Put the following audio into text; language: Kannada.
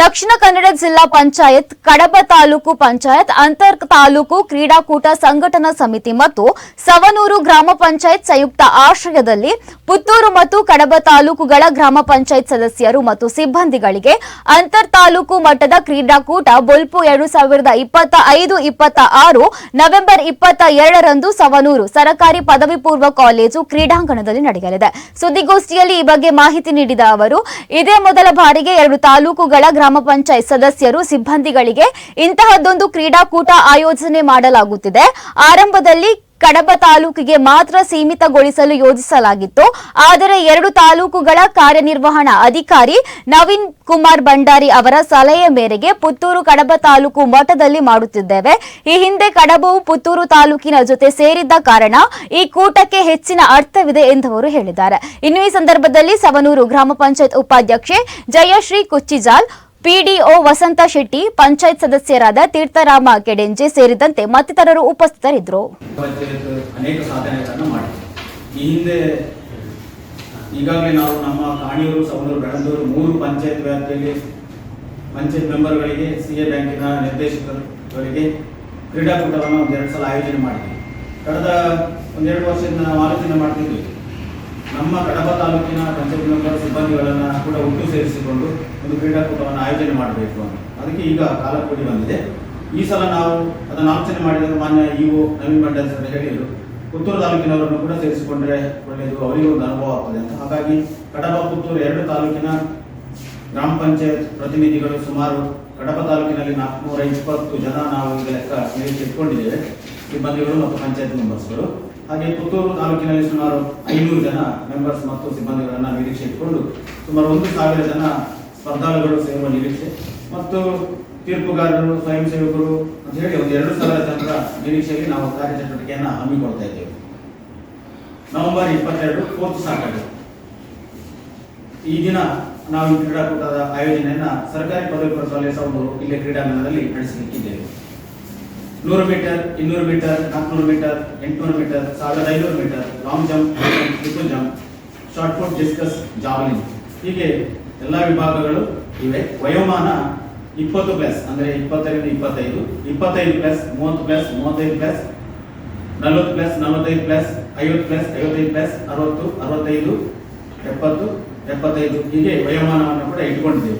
ದಕ್ಷಿಣ ಕನ್ನಡ ಜಿಲ್ಲಾ ಪಂಚಾಯತ್, ಕಡಬ ತಾಲೂಕು ಪಂಚಾಯತ್ ಅಂತರ್ ತಾಲೂಕು ಕ್ರೀಡಾಕೂಟ ಸಂಘಟನಾ ಸಮಿತಿ ಮತ್ತು ಸವನೂರು ಗ್ರಾಮ ಪಂಚಾಯತ್ ಸಂಯುಕ್ತ ಆಶ್ರಯದಲ್ಲಿ ಪುತ್ತೂರು ಮತ್ತು ಕಡಬ ತಾಲೂಕುಗಳ ಗ್ರಾಮ ಪಂಚಾಯತ್ ಸದಸ್ಯರು ಮತ್ತು ಸಿಬ್ಬಂದಿಗಳಿಗೆ ಅಂತರ್ ತಾಲೂಕು ಮಟ್ಟದ ಕ್ರೀಡಾಕೂಟ ಬೊಲ್ಪು ಎರಡು ಸಾವಿರದ ಇಪ್ಪತ್ತ ಐದು, ಇಪ್ಪತ್ತ ಆರು, ನವೆಂಬರ್ ಇಪ್ಪತ್ತ ಎರಡರಂದು ಸವನೂರು ಸರಕಾರಿ ಪದವಿ ಪೂರ್ವ ಕಾಲೇಜು ಕ್ರೀಡಾಂಗಣದಲ್ಲಿ ನಡೆಯಲಿದೆ. ಸುದ್ದಿಗೋಷ್ಠಿಯಲ್ಲಿ ಈ ಬಗ್ಗೆ ಮಾಹಿತಿ ನೀಡಿದ ಅವರು, ಇದೇ ಮೊದಲ ಬಾರಿಗೆ ಎರಡು ತಾಲೂಕುಗಳ ಗ್ರಾಮ ಪಂಚಾಯತ್ ಸದಸ್ಯರು ಸಿಬ್ಬಂದಿಗಳಿಗೆ ಇಂತಹದ್ದೊಂದು ಕ್ರೀಡಾಕೂಟ ಆಯೋಜನೆ ಮಾಡಲಾಗುತ್ತಿದೆ. ಆರಂಭದಲ್ಲಿ ಕಡಬ ತಾಲೂಕಿಗೆ ಮಾತ್ರ ಸೀಮಿತಗೊಳಿಸಲು ಯೋಜಿಸಲಾಗಿತ್ತು. ಆದರೆ ಎರಡು ತಾಲೂಕುಗಳ ಕಾರ್ಯನಿರ್ವಹಣಾ ಅಧಿಕಾರಿ ನವೀನ್ ಕುಮಾರ್ ಭಂಡಾರಿ ಅವರ ಸಲಹೆ ಮೇರೆಗೆ ಪುತ್ತೂರು ಕಡಬ ತಾಲೂಕು ಮಠದಲ್ಲಿ ಮಾಡುತ್ತಿದ್ದೇವೆ. ಈ ಹಿಂದೆ ಕಡಬವು ಪುತ್ತೂರು ತಾಲೂಕಿನ ಜೊತೆ ಸೇರಿದ್ದ ಕಾರಣ ಈ ಕೂಟಕ್ಕೆ ಹೆಚ್ಚಿನ ಅರ್ಥವಿದೆ ಎಂದು ಅವರು ಹೇಳಿದ್ದಾರೆ. ಇನ್ನು ಈ ಸಂದರ್ಭದಲ್ಲಿ ಸವನೂರು ಗ್ರಾಮ ಪಂಚಾಯತ್ ಉಪಾಧ್ಯಕ್ಷೆ ಜಯಶ್ರೀ ಕುಚ್ಚಿಜಾಲ್ ಪಿಡಿಒ ವಸಂತ ಶೆಟ್ಟಿ, ಪಂಚಾಯತ್ ಸದಸ್ಯರಾದ ತೀರ್ಥರಾಮ ಕೆಡೆಂಜೆ ಸೇರಿದಂತೆ ಮತ್ತಿತರರು ಉಪಸ್ಥಿತರಿದ್ದರು. ಅನೇಕ ಸಾಧನೆಗಳನ್ನು ಮಾಡಿದೆ. ಈ ಹಿಂದೆ, ಈಗಾಗಲೇ ನಾವು ನಮ್ಮ ಕಾಣಿಯೂರು ಸವಣೂರು ಬೆಳಂದೂರು ಮೂರು ಪಂಚಾಯತ್ ವ್ಯಾಪ್ತಿಯಲ್ಲಿ ಪಂಚಾಯತ್ ಮೆಂಬರ್ಗಳಿಗೆ, ಸಿ ಎ ಬ್ಯಾಂಕಿನ ನಿರ್ದೇಶಕರುಗಳಿಗೆ ಕ್ರೀಡಾಕೂಟವನ್ನು ಒಂದೆರಡು ಸಲ ಆಯೋಜನೆ ಮಾಡಿದ್ವಿ. ಕಳೆದ ಒಂದೆರಡು ವರ್ಷದಿಂದ ನಾವು ಆಲೋಚನೆ ಮಾಡ್ತಿದ್ವಿ. ನಮ್ಮ ಕಡಬ ತಾಲೂಕಿನ ಪಂಚಾಯತ್ ಮೆಂಬರ್ ಸಿಬ್ಬಂದಿಗಳನ್ನು ಕೂಡ ಒಟ್ಟು ಸೇರಿಸಿಕೊಂಡು ಒಂದು ಕ್ರೀಡಾಕೂಟವನ್ನು ಆಯೋಜನೆ ಮಾಡಬೇಕು ಅಂತ. ಅದಕ್ಕೆ ಈಗ ಕಾಲ ಕೂಡಿ ಬಂದಿದೆ. ಈ ಸಲ ನಾವು ಅದನ್ನು ಆಲೋಚನೆ ಮಾಡಿದಾಗ ಮಾನ್ಯ ಇಒ ನವೀನ್ ಮಂಡಲ್ ಸರ್ ಹೇಳಿದರು, ಪುತ್ತೂರು ತಾಲೂಕಿನವರನ್ನು ಕೂಡ ಸೇರಿಸಿಕೊಂಡ್ರೆ ಒಳ್ಳೆಯದು, ಅವರಿಗೂ ಒಂದು ಅನುಭವ ಆಗ್ತದೆ ಅಂತ. ಹಾಗಾಗಿ ಕಡಬ ಪುತ್ತೂರು ಎರಡು ತಾಲೂಕಿನ ಗ್ರಾಮ ಪಂಚಾಯತ್ ಪ್ರತಿನಿಧಿಗಳು ಸುಮಾರು ಕಡಬ ತಾಲೂಕಿನಲ್ಲಿ ನಾಲ್ಕುನೂರ ಇಪ್ಪತ್ತು ಜನ ನಾವು ಈಗ ಲೆಕ್ಕ ನಿರೀಕ್ಷೆ ಇಟ್ಕೊಂಡಿದ್ದೇವೆ, ಸಿಬ್ಬಂದಿಗಳು ಮತ್ತು ಪಂಚಾಯತ್ ಮೆಂಬರ್ಸ್ಗಳು. ಹಾಗೆ ಪುತ್ತೂರು ತಾಲೂಕಿನಲ್ಲಿ ಸುಮಾರು ಐನೂರು ಜನ ಮೆಂಬರ್ಸ್ ಮತ್ತು ಸಿಬ್ಬಂದಿಗಳನ್ನು ನಿರೀಕ್ಷೆ ಇಟ್ಕೊಂಡು ಸುಮಾರು ಒಂದು ಸಾವಿರ ಜನ ಸ್ಪರ್ಧಾಳುಗಳು ಸೇರುವ ನಿರೀಕ್ಷೆ. ಮತ್ತು ತೀರ್ಪುಗಾರರು, ಸ್ವಯಂ ಸೇವಕರು ಅಂತ ಹೇಳಿ ಒಂದು ಎರಡು ಸಾವಿರ ಜನರ ನಿರೀಕ್ಷೆಯಲ್ಲಿ ನಾವು ಕಾರ್ಯಚಟುವಟಿಕೆಯನ್ನು ಹಮ್ಮಿಕೊಳ್ತಾ ಇದ್ದೇವೆ. ನವೆಂಬರ್ ಇಪ್ಪತ್ತೆರಡು ಫೋರ್ತ್ ಸಾಟರ್ಡೆ ಈ ದಿನ ನಾವು ಈ ಕ್ರೀಡಾಕೂಟದ ಆಯೋಜನೆಯನ್ನು ಸರ್ಕಾರಿ ಪದವಿ ಪೂರ್ವ ಕಾಲೇಜ್ ಸೌಂದೂರು ಇಲ್ಲೇ ಕ್ರೀಡಾಂಗಣದಲ್ಲಿ ನಡೆಸಲಿಕ್ಕಿದ್ದೇವೆ. ನೂರು ಮೀಟರ್, ಇನ್ನೂರು ಮೀಟರ್, ನಾಲ್ಕುನೂರು ಮೀಟರ್, ಎಂಟುನೂರು ಮೀಟರ್, ಸಾವಿರದ ಐನೂರು metre long jump triple jump short put discus javelin ಹೀಗೆ ಎಲ್ಲ ವಿಭಾಗಗಳು ಇವೆ. ವಯೋಮಾನ ಇಪ್ಪತ್ತು ಪ್ಲಸ್ ಅಂದರೆ ಇಪ್ಪತ್ತರಿಂದ ಇಪ್ಪತ್ತೈದು. ಇಪ್ಪತ್ತೈದು ಪ್ಲಸ್ ಮೂವತ್ತು ಪ್ಲಸ್ ಮೂವತ್ತೈದು ಪ್ಲಸ್ ನಲವತ್ತು ಪ್ಲಸ್ ನಲವತ್ತೈದು ಪ್ಲಸ್ ಐವತ್ತು ಪ್ಲಸ್ ಐವತ್ತೈದು ಪ್ಲಸ್ ಅರವತ್ತು, ಅರವತ್ತೈದು, ಎಪ್ಪತ್ತು, ಎಪ್ಪತ್ತೈದು. ಹೀಗೆ ವಯೋಮಾನವನ್ನು ಕೂಡ ಇಟ್ಕೊಂಡಿದ್ದೇವೆ.